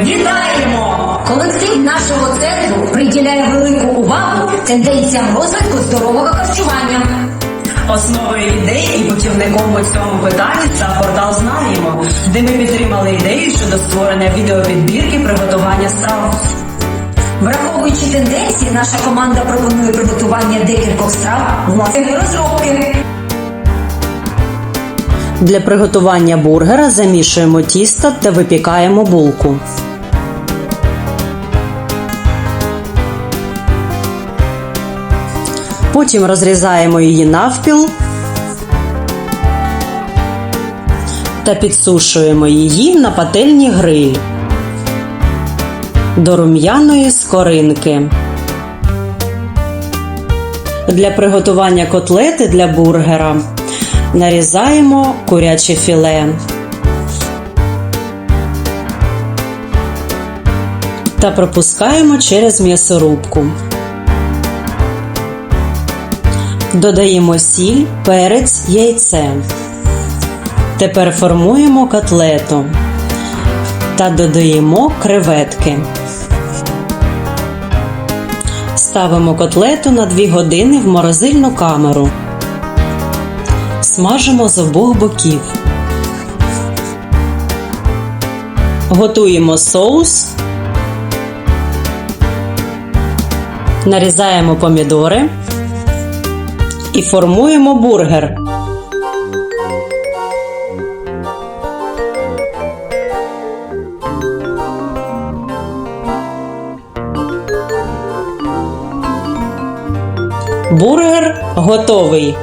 Вітаємо! Колектив нашого центру приділяє велику увагу тенденціям розвитку здорового харчування. Основою ідей і путівником у цьому питанні став портал Знаємо, де ми підтримали ідею щодо створення відеопідбірки приготування страв. Враховуючи тенденції, наша команда пропонує приготування декількох страв власної розробки. Для приготування бургера замішуємо тісто та випікаємо булку. Потім розрізаємо її навпіл та підсушуємо її на пательні гриль до рум'яної скоринки. Для приготування котлети для бургера нарізаємо куряче філе та пропускаємо через м'ясорубку. Додаємо сіль, перець, яйце. Тепер формуємо котлету та додаємо креветки. Ставимо котлету на 2 години в морозильну камеру. Смажимо з обох боків. Готуємо соус. Нарізаємо помідори і формуємо бургер. Бургер готовий.